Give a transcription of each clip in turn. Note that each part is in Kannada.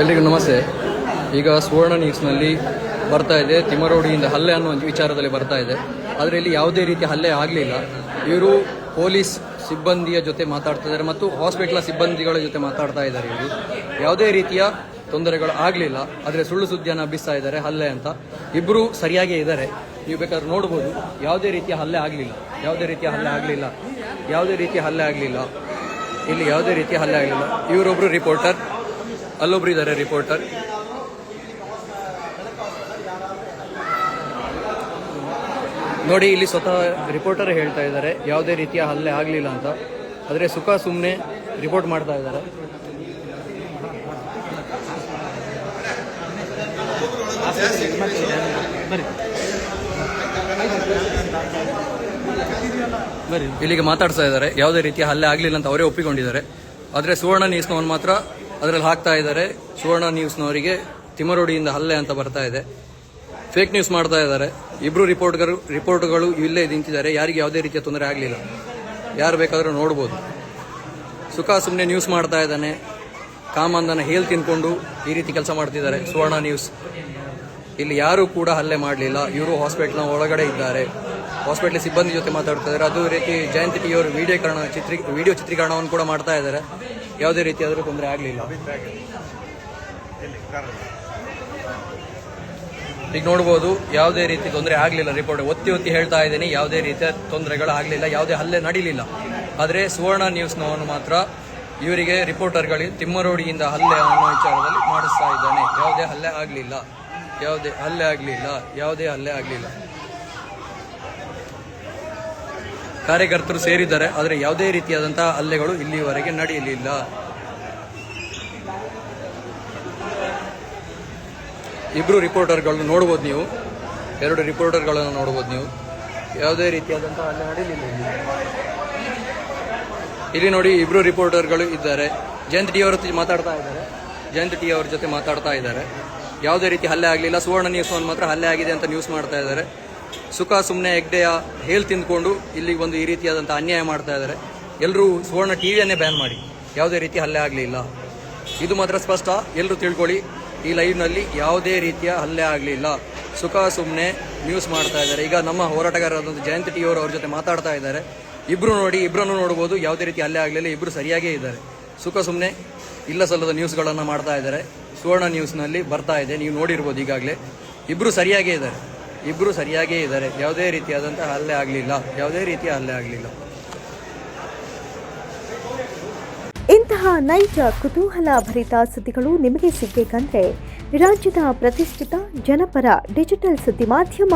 ಎಲ್ರಿಗೂ ನಮಸ್ತೆ. ಈಗ ಸುವರ್ಣ ನ್ಯೂಸ್ನಲ್ಲಿ ಬರ್ತಾ ಇದೆ. ತಿಮರೋಡಿಯಿಂದ ಹಲ್ಲೆ ಅನ್ನೋ ಒಂದು ವಿಚಾರದಲ್ಲಿ ಬರ್ತಾ ಇದೆ. ಆದರೆ ಇಲ್ಲಿ ಯಾವುದೇ ರೀತಿಯ ಹಲ್ಲೆ ಆಗಲಿಲ್ಲ. ಇವರು ಪೊಲೀಸ್ ಸಿಬ್ಬಂದಿಯ ಜೊತೆ ಮಾತಾಡ್ತಾ ಇದ್ದಾರೆ ಮತ್ತು ಹಾಸ್ಪಿಟ್ಲ ಸಿಬ್ಬಂದಿಗಳ ಜೊತೆ ಮಾತಾಡ್ತಾ ಇದ್ದಾರೆ ಇವರು. ಯಾವುದೇ ರೀತಿಯ ತೊಂದರೆಗಳು ಆಗಲಿಲ್ಲ. ಆದರೆ ಸುಳ್ಳು ಸುದ್ದಿಯನ್ನು ಹಬ್ಬಿಸ್ತಾ ಇದ್ದಾರೆ ಹಲ್ಲೆ ಅಂತ. ಇಬ್ಬರು ಸರಿಯಾಗೇ ಇದ್ದಾರೆ ನೀವು ಬೇಕಾದ್ರೆ ನೋಡ್ಬೋದು. ಯಾವುದೇ ರೀತಿಯ ಹಲ್ಲೆ ಆಗಲಿಲ್ಲ. ಯಾವುದೇ ರೀತಿಯ ಹಲ್ಲೆ ಆಗಲಿಲ್ಲ. ಯಾವುದೇ ರೀತಿಯ ಹಲ್ಲೆ ಆಗಲಿಲ್ಲ. ಇಲ್ಲಿ ಯಾವುದೇ ರೀತಿಯ ಹಲ್ಲೆ ಆಗಲಿಲ್ಲ. ಇವರೊಬ್ಬರು ರಿಪೋರ್ಟರ್. ಅಲ್ಲೊಬ್ರು ಇದ್ದಾರೆ ರಿಪೋರ್ಟರ್ ನೋಡಿ, ಇಲ್ಲಿ ಸ್ವತಃ ರಿಪೋರ್ಟರ್ ಹೇಳ್ತಾ ಇದ್ದಾರೆ. ಯಾವುದೇ ರೀತಿಯ ಹಲ್ಲೆ ಆಗಲಿಲ್ಲ ಅಂತ. ಆದರೆ ಸುಖ ಸುಮ್ಮನೆ ರಿಪೋರ್ಟ್ ಮಾಡ್ತಾ ಇದ್ದಾರೆ. ಇಲ್ಲಿಗೆ ಮಾತಾಡ್ತಾ ಇದ್ದಾರೆ. ಯಾವುದೇ ರೀತಿಯ ಹಲ್ಲೆ ಆಗಲಿಲ್ಲ ಅಂತ ಅವರೇ ಒಪ್ಪಿಕೊಂಡಿದ್ದಾರೆ. ಆದರೆ ಸುವರ್ಣ ನೀಸ್ನವನ್ ಮಾತ್ರ ಅದರಲ್ಲಿ ಹಾಕ್ತಾ ಇದ್ದಾರೆ. ಸುವರ್ಣ ನ್ಯೂಸ್ನವರಿಗೆ ತಿಮರೋಡಿಯಿಂದ ಹಲ್ಲೆ ಅಂತ ಬರ್ತಾ ಇದೆ. ಫೇಕ್ ನ್ಯೂಸ್ ಮಾಡ್ತಾ ಇದ್ದಾರೆ. ಇಬ್ರು ರಿಪೋರ್ಟ್ಗರು ರಿಪೋರ್ಟ್ಗಳು ಇಲ್ಲೇ ನಿಂತಿದ್ದಾರೆ. ಯಾರಿಗೆ ಯಾವುದೇ ರೀತಿಯ ತೊಂದರೆ ಆಗಲಿಲ್ಲ. ಯಾರು ಬೇಕಾದರೂ ನೋಡ್ಬೋದು. ಸುಖ ಸುಮ್ಮನೆ ನ್ಯೂಸ್ ಮಾಡ್ತಾ ಇದ್ದಾನೆ. ಕಾಮಂದನ ಹೇಲ್ ತಿನ್ಕೊಂಡು ಈ ರೀತಿ ಕೆಲಸ ಮಾಡ್ತಿದ್ದಾರೆ. ಸುವರ್ಣ ನ್ಯೂಸ್. ಇಲ್ಲಿ ಯಾರು ಕೂಡ ಹಲ್ಲೆ ಮಾಡಲಿಲ್ಲ. ಇವರು ಹಾಸ್ಪಿಟ್ಲ್ನ ಒಳಗಡೆ ಇದ್ದಾರೆ. ಹಾಸ್ಪಿಟ್ಲ್ ಸಿಬ್ಬಂದಿ ಜೊತೆ ಮಾತಾಡ್ತಾ ಇದ್ದಾರೆ. ಅದೇ ರೀತಿ ಜಯಂತಿ ಟಿ ಅವರು ವಿಡಿಯೋ ಚಿತ್ರೀಕರಣವನ್ನು ಕೂಡ ಮಾಡ್ತಾ ಇದ್ದಾರೆ. ಯಾವುದೇ ರೀತಿಯಾದರೂ ತೊಂದರೆ ಆಗಲಿಲ್ಲ. ಈಗ ನೋಡ್ಬೋದು, ಯಾವುದೇ ರೀತಿ ತೊಂದರೆ ಆಗಲಿಲ್ಲ ರಿಪೋರ್ಟ್ ಒತ್ತಿ ಒತ್ತಿ ಹೇಳ್ತಾ ಇದ್ದೀನಿ, ಯಾವುದೇ ರೀತಿಯ ತೊಂದರೆಗಳು ಆಗಲಿಲ್ಲ, ಯಾವುದೇ ಹಲ್ಲೆ ನಡೀಲಿಲ್ಲ. ಆದರೆ ಸುವರ್ಣ ನ್ಯೂಸ್ನವನು ಮಾತ್ರ ಇವರಿಗೆ ರಿಪೋರ್ಟರ್ಗಳಿಗೆ ತಿಮ್ಮರೋಡಿಯಿಂದ ಹಲ್ಲೆ ಅನ್ನೋ ವಿಚಾರದಲ್ಲಿ ಮಾಡಿಸ್ತಾ ಇದ್ದಾನೆ. ಯಾವುದೇ ಹಲ್ಲೆ ಆಗಲಿಲ್ಲ. ಯಾವುದೇ ಹಲ್ಲೆ ಆಗಲಿಲ್ಲ. ಯಾವುದೇ ಹಲ್ಲೆ ಆಗಲಿಲ್ಲ. ಕಾರ್ಯಕರ್ತರು ಸೇರಿದ್ದಾರೆ, ಆದರೆ ಯಾವುದೇ ರೀತಿಯಾದಂತಹ ಹಲ್ಲೆಗಳು ಇಲ್ಲಿವರೆಗೆ ನಡೆಯಲಿಲ್ಲ. ಇಬ್ರು ರಿಪೋರ್ಟರ್ಗಳನ್ನು ನೋಡ್ಬೋದು ನೀವು. ಎರಡು ರಿಪೋರ್ಟರ್ಗಳನ್ನು ನೋಡ್ಬೋದು ನೀವು. ಯಾವುದೇ ರೀತಿಯಾದಂತಹ ಹಲ್ಲೆ ನಡೆಯಲಿಲ್ಲ ಇಲ್ಲಿ. ನೋಡಿ ಇಬ್ರು ರಿಪೋರ್ಟರ್ಗಳು ಇದ್ದಾರೆ. ಜಯಂತ್ ಟಿ ಅವರ ಮಾತಾಡ್ತಾ ಇದ್ದಾರೆ. ಜಯಂತ್ ಟಿ ಅವ್ರ ಜೊತೆ ಮಾತಾಡ್ತಾ ಇದ್ದಾರೆ. ಯಾವುದೇ ರೀತಿ ಹಲ್ಲೆ ಆಗಲಿಲ್ಲ. ಸುವರ್ಣ ನ್ಯೂಸ್ ಒಂದು ಮಾತ್ರ ಹಲ್ಲೆ ಆಗಿದೆ ಅಂತ ನ್ಯೂಸ್ ಮಾಡ್ತಾ ಇದ್ದಾರೆ. ಸುಖ ಸುಮ್ಮನೆ ಹೆಗ್ಡೆಯ ಹೇಲ್ ತಿಂದ್ಕೊಂಡು ಇಲ್ಲಿಗೆ ಬಂದು ಈ ರೀತಿಯಾದಂಥ ಅನ್ಯಾಯ ಮಾಡ್ತಾ ಇದ್ದಾರೆ. ಎಲ್ಲರೂ ಸುವರ್ಣ ಟಿವಿಯನ್ನೇ ಬ್ಯಾನ್ ಮಾಡಿ. ಯಾವುದೇ ರೀತಿ ಹಲ್ಲೆ ಆಗಲಿಲ್ಲ ಇದು ಮಾತ್ರ ಸ್ಪಷ್ಟ. ಎಲ್ಲರೂ ತಿಳ್ಕೊಳ್ಳಿ, ಈ ಲೈವ್ನಲ್ಲಿ ಯಾವುದೇ ರೀತಿಯ ಹಲ್ಲೆ ಆಗಲಿಲ್ಲ ಸುಖ ಸುಮ್ಮನೆ ನ್ಯೂಸ್ ಮಾಡ್ತಾ ಇದ್ದಾರೆ. ಈಗ ನಮ್ಮ ಹೋರಾಟಗಾರರಾದಂಥ ಜಯಂತಿ ಟಿ ಅವರು ಅವ್ರ ಜೊತೆ ಮಾತಾಡ್ತಾ ಇದ್ದಾರೆ. ಇಬ್ಬರು ನೋಡಿ ಇಬ್ಬರನ್ನು ನೋಡ್ಬೋದು. ಯಾವುದೇ ರೀತಿ ಹಲ್ಲೆ ಆಗಲಿಲ್ಲ ಇಬ್ಬರು ಸರಿಯಾಗೇ ಇದ್ದಾರೆ. ಸುಖ ಸುಮ್ಮನೆ ಇಲ್ಲ ಸಲ್ಲದ ನ್ಯೂಸ್ಗಳನ್ನು ಮಾಡ್ತಾ ಇದ್ದಾರೆ. ಸುವರ್ಣ ನ್ಯೂಸ್ನಲ್ಲಿ ಬರ್ತಾ ಇದೆ. ನೀವು ನೋಡಿರ್ಬೋದು ಈಗಾಗಲೇ. ಇಬ್ಬರು ಸರಿಯಾಗೇ ಇದ್ದಾರೆ. ಇಬ್ಬರು ಸರಿಯಾಗೇ ಇದ್ದಾರೆ. ಯಾವುದೇ ರೀತಿಯಾದಂಥ ಹಲ್ಲೆ ಆಗಲಿಲ್ಲ. ಯಾವುದೇ ರೀತಿಯ ಹಲ್ಲೆ ಆಗಲಿಲ್ಲ. ಇಂತಹ ನೈಜ, ಕುತೂಹಲ ಭರಿತ ಸುದ್ದಿಗಳು ನಿಮಗೆ ಸಿಗಬೇಕಂದ್ರೆ ರಾಜ್ಯದ ಪ್ರತಿಷ್ಠಿತ ಜನಪರ ಡಿಜಿಟಲ್ ಸುದ್ದಿ ಮಾಧ್ಯಮ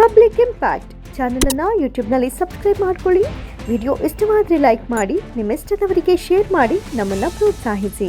ಪಬ್ಲಿಕ್ ಇಂಪ್ಯಾಕ್ಟ್ ಚಾನೆಲ್ ಅನ್ನ ಯೂಟ್ಯೂಬ್ನಲ್ಲಿ ಸಬ್ಸ್ಕ್ರೈಬ್ ಮಾಡ್ಕೊಳ್ಳಿ. ವಿಡಿಯೋ ಇಷ್ಟವಾದರೆ ಲೈಕ್ ಮಾಡಿ, ನಿಮ್ಮಿಷ್ಟದವರಿಗೆ ಶೇರ್ ಮಾಡಿ, ನಮ್ಮನ್ನು ಪ್ರೋತ್ಸಾಹಿಸಿ.